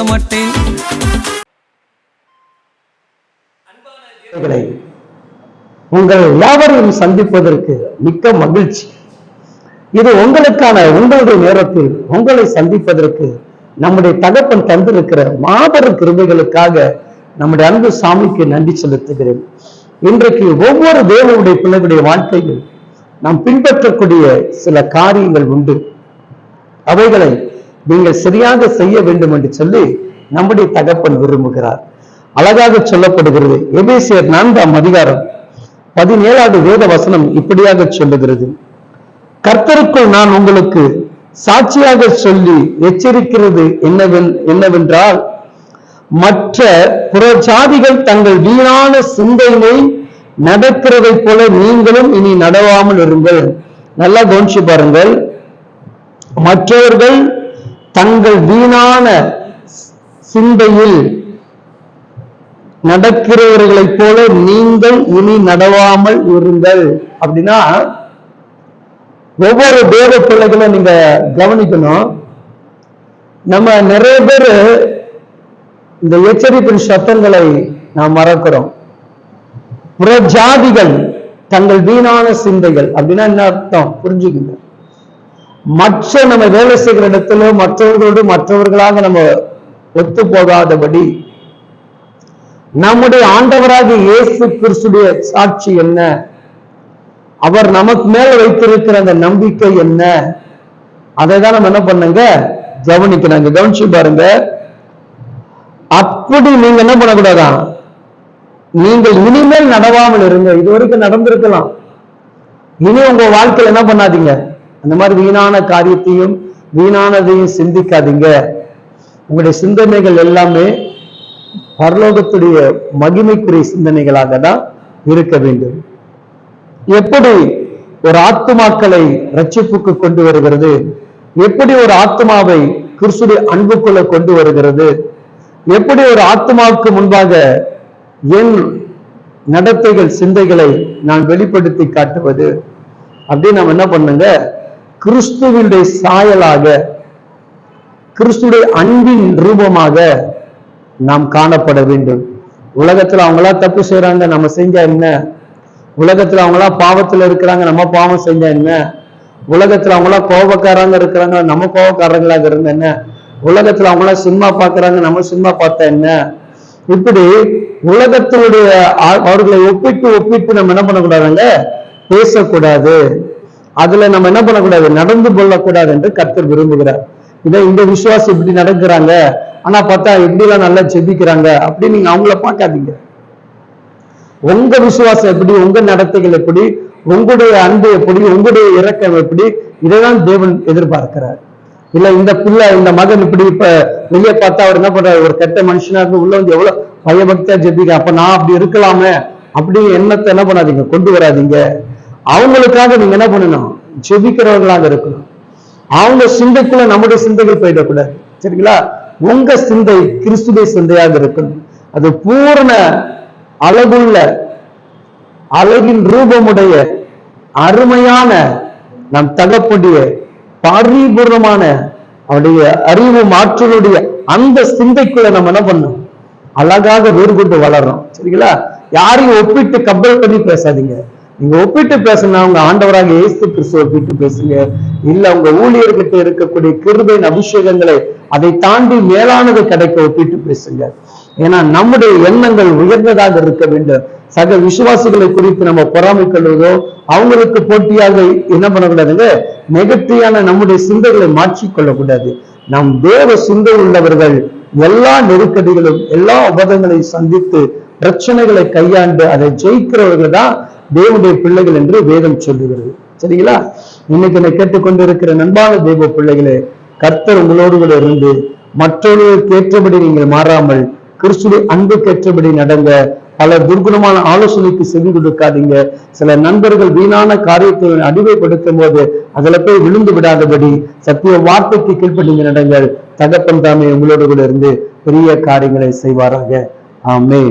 சொல்ல மாட்டேன் உங்கள் யாவரையும் சந்திப்பதற்கு மிக்க மகிழ்ச்சி. இது உங்களுக்கான உங்களுடைய நேரத்தில் உங்களை சந்திப்பதற்கு நம்முடைய தகப்பன் தந்திருக்கிற மாபெரும் கிருமைகளுக்காக நம்முடைய அன்பு சாமிக்கு நன்றி செலுத்துகிறேன். இன்றைக்கு ஒவ்வொரு தேவனுடைய பிள்ளைகளுடைய வாழ்க்கையில் நாம் பின்பற்றக்கூடிய சில காரியங்கள் உண்டு. அவைகளை நீங்கள் சரியாக செய்ய வேண்டும் என்று சொல்லி நம்முடைய தகப்பன் விரும்புகிறார். அழகாக சொல்லப்படுகிறது. எபேசியர் நான்காம் அதிகாரம் பதினேழாவது வேத வசனம் இப்படியாக சொல்லுகிறது. கர்த்தருக்குள் நான் உங்களுக்கு சாட்சியாக சொல்லி எச்சரிக்கிறது என்னவென் என்னவென்றால் மற்ற புற ஜாதிகள் தங்கள் வீணான சிந்தனை நடக்கிறதைப் போல நீங்களும் இனி நடவாமல் இருங்கள். நல்லா கவனிச்சு பாருங்கள். மற்றவர்கள் தங்கள் வீணான சிந்தையில் நடக்கிறவர்களைப் போல நீங்கள் இனி நடவாமல் இருங்கள். அப்படின்னா ஒவ்வொரு தேவ பிள்ளைகளும் நீங்க கவனிக்கணும். நம்ம நிறைய பேர் இந்த எச்சரிப்பின் சத்தங்களை நாம் மறக்கிறோம். புறஜாதிகள் தங்கள் வீணான சிந்தைகள். அப்படின்னா என்ன அர்த்தம்? புரிஞ்சுக்கணும் மற்ற நம்ம வேலை செய்கிற இடத்துல மற்றவர்களோடு மற்றவர்களாக நம்ம ஒத்து போகாதபடி நம்முடைய ஆண்டவராக இயேசு கிறிஸ்துடைய சாட்சி என்ன? அவர் நமக்கு மேல வைத்திருக்கிற அந்த நம்பிக்கை என்ன? அதை தான் நம்ம என்ன பண்ணுங்க? கவனிக்கிறாங்க கவனிச்சு பாருங்க. அப்படி நீங்க என்ன பண்ணக்கூடாதான் நீங்கள் இனிமேல் நடவாமல் இருங்க. இது வரைக்கும் நடந்திருக்கலாம். இனி உங்க வாழ்க்கையில என்ன பண்ணாதீங்க? அந்த மாதிரி வீணான காரியத்தையும் வீணானதையும் சிந்திக்காதீங்க. உங்களுடைய சிந்தனைகள் எல்லாமே பரலோகத்துடைய மகிமைக்குரிய சிந்தனைகளாக தான் இருக்க வேண்டும். எப்படி ஒரு ஆத்துமாக்களை ரட்சிப்புக்கு கொண்டு வருகிறது? எப்படி ஒரு ஆத்மாவை கிறிஸ்துடைய அன்புக்குள்ள கொண்டு வருகிறது? எப்படி ஒரு ஆத்மாவுக்கு முன்பாக என் நடத்தைகள் சிந்தைகளை நான் வெளிப்படுத்தி காட்டுவது? அப்படின்னு நம்ம என்ன பண்ணுங்க? கிறிஸ்துவினுடைய சாயலாக கிறிஸ்துடைய அன்பின் ரூபமாக நாம் காணப்பட வேண்டும். உலகத்துல அவங்களா தப்பு செய்யறாங்க நம்ம செஞ்சா என்ன? உலகத்துல அவங்களா பாவத்துல இருக்கிறாங்க நம்ம பாவம் செஞ்சா என்ன? உலகத்துல அவங்களா கோபக்காரங்க இருக்கிறாங்க நம்ம கோபக்காரங்களாக இருந்த என்ன? உலகத்துல அவங்களா சினிமா பாக்குறாங்க நம்ம சினிமா பார்த்தா என்ன? இப்படி உலகத்தினுடைய அவர்களை ஒப்பிட்டு ஒப்பிட்டு நம்ம என்ன பண்ணக்கூடாதுங்க? பேசக்கூடாது. அதுல நம்ம என்ன பண்ணக்கூடாது? நடந்து கொள்ளக்கூடாது என்று கர்த்தர் விரும்புகிறார். இதை இந்த விசுவாசம் இப்படி நடக்கிறாங்க. ஆனா பார்த்தா எப்படி எல்லாம் நல்லா ஜெபிக்கிறாங்க அப்படின்னு நீங்க அவங்கள பார்க்காதீங்க. உங்க விசுவாசம் எப்படி உங்க நடத்தைகள் எப்படி உங்களுடைய அன்பு எப்படி உங்களுடைய இறக்கம் எப்படி இதைதான் தேவன் எதிர்பார்க்கிறார். இல்ல இந்த பிள்ளை இந்த மகன் இப்படி இப்ப வெளியே பார்த்தா அவர் என்ன பண்றாரு? ஒரு கெட்ட மனுஷனா இருந்து உள்ள வந்து எவ்வளவு பயபக்தியா ஜெபிக்க அப்ப நான் அப்படி இருக்கலாமே அப்படி எண்ணத்தை என்ன பண்ணாதீங்க? கொண்டு வராதீங்க. அவங்களுக்காக நீங்க என்ன பண்ணணும்? ஜெபிக்கிறவர்களாக இருக்கணும். அவங்க சிந்தைக்குள்ள நம்முடைய சிந்தைகள் போயிடக்கூடாது. சரிங்களா? உங்க சிந்தை கிறிஸ்துவை சிந்தையாக இருக்கணும். அது பூரண அழகுள்ள அழகின் ரூபமுடைய அருமையான நம் தகப்புடைய பரிபூர்ணமான அவருடைய அறிவு மாற்றலுடைய அந்த சிந்தைக்குள்ள நம்ம என்ன பண்ணோம் அழகாக வேறு கொண்டு வளர்றோம் சரிங்களா? யாரையும் ஒப்பிட்டு கம்பல் பண்ணி பேசாதீங்க. நீங்க ஒப்பிட்டு பேசணும் உங்க ஆண்டவராக இயேசு கிறிஸ்து ஒப்பிட்டு பேசுங்க. இல்ல உங்க ஊழியர்கிட்ட இருக்கக்கூடிய கிருபையின் அபிஷேகங்களை அதை தாண்டி மேலானது கிடைக்க ஒப்பிட்டு பேசுங்க. ஏன்னா நம்முடைய எண்ணங்கள் உயர்ந்ததாக இருக்க வேண்டும். சக விசுவாசிகளை குறித்து நம்ம பொறாமை கொள்வதோ அவங்களுக்கு போட்டியாக என்ன பண்ணக்கூடாதுங்க? நெகட்டிவான நம்முடைய சிந்தைகளை மாற்றிக் கொள்ளக்கூடாது நம் தேவ சிந்தை உள்ளவர்கள் எல்லா நெருக்கடிகளும் எல்லா உபதங்களையும் சந்தித்து பிரச்சனைகளை கையாண்டு அதை ஜெயிக்கிறவர்கள் தான் தேவனுடைய பிள்ளைகள் என்று வேதம் சொல்லுகிறது. சரிங்களா? இன்னைக்கு என்னை கேட்டுக்கொண்டிருக்கிற நண்பான தெய்வ பிள்ளைகளே கர்த்தர் உங்களோடு கூட இருந்து மற்றவர்களுக்கு ஏற்றபடி நீங்கள் மாறாமல் கிறிஸ்துடைய அன்புக்கு ஏற்றபடி நடங்க பல துர்குணமான ஆலோசனைக்கு செவி கொடுக்காதீங்க. சில நண்பர்கள் வீணான காரியத்தை அடிமைப்படுத்தும் போது அதில் போய் விழுந்து விடாதபடி சத்திய வார்த்தைக்கு கீழ்ப்படிங்க நடங்கள். தகப்பன் தாமே உங்களோடு கூட இருந்து பெரிய காரியங்களை செய்வாராக. ஆமே